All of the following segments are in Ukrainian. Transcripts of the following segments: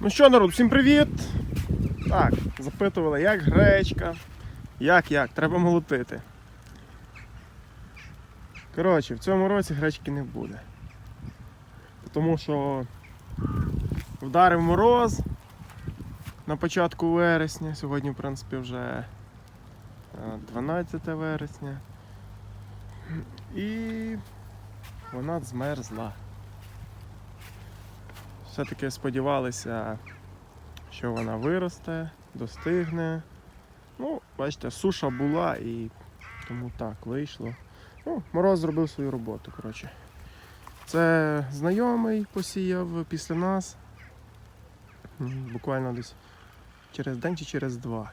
Ну що, народ, всім привіт! Так, запитували, як гречка. Як як? Треба молотити. Коротше, в цьому році гречки не буде. Тому що вдарив мороз на початку вересня. Сьогодні, в принципі, вже е, 12 вересня. І вона змерзла. Все-таки сподівалися, що вона виросте, достигне. Ну, бачите, суша була і тому так вийшло. Ну, мороз зробив свою роботу, коротше. Це знайомий посіяв після нас. Буквально десь через день чи через два.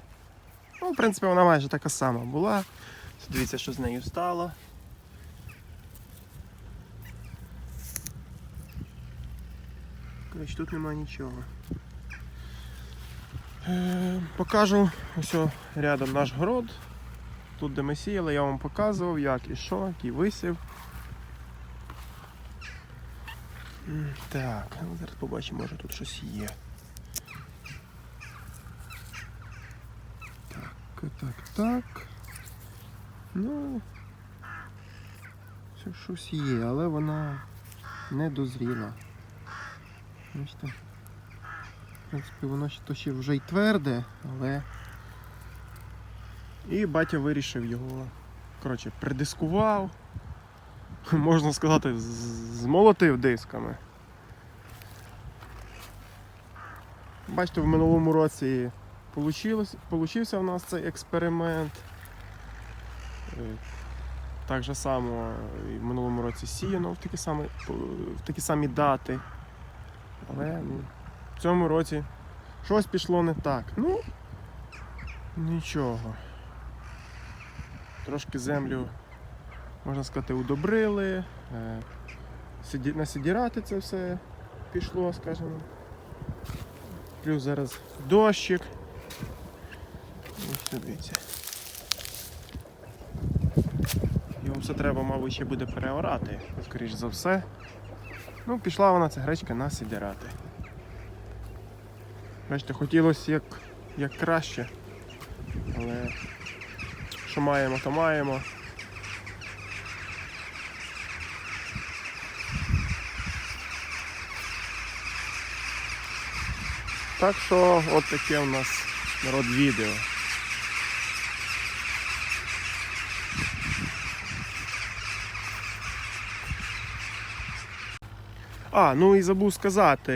Ну, в принципі, вона майже така сама була. Дивіться, що з нею стало. Коротше, тут немає нічого. Е, покажу ось рядом наш город. Тут, де ми сіяли, я вам показував, як і що, який висів. Так, ну, зараз побачимо, може тут щось є. Так, так, так. Ну, щось є, але вона не дозріла. Бачите? В принципі, воно ще то ще вже й тверде, але. І батя вирішив його. Коротше, придискував. Можна сказати, змолотив дисками. Бачите, в минулому році получився в нас цей експеримент. Е, Так же само і в минулому році сіяно в такі самі, в такі самі дати. Але ну, в цьому році щось пішло не так. Ну, нічого. Трошки землю, можна сказати, удобрили. е, сіді- На це все пішло, скажімо. Плюс зараз дощик. Ось дивіться. Його все треба, мабуть, ще буде переорати, скоріш за все. Ну, пішла вона ця гречка на сідірати. Бачите, хотілося як, як краще. Але що маємо, то маємо. Так що от таке у нас народ відео. А, ну і забув сказати.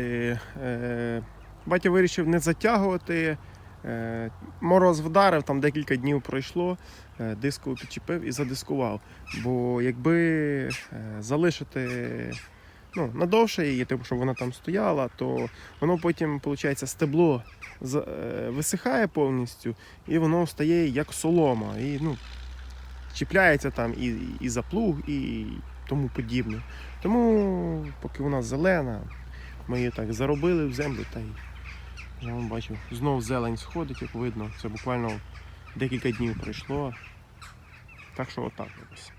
Е, батя вирішив не затягувати. Е, мороз вдарив, там декілька днів пройшло, е, диску підчепив і задискував. Бо якби залишити ну, надовше її, типу, щоб вона там стояла, то воно потім, виходить, стебло висихає повністю і воно стає як солома. І, ну, чіпляється там і, і за плуг, і тому подібне. Тому, поки вона зелена, ми її так заробили в землю та й я вам бачу, знов зелень сходить, як видно. Це буквально декілька днів пройшло. Так що отак якось.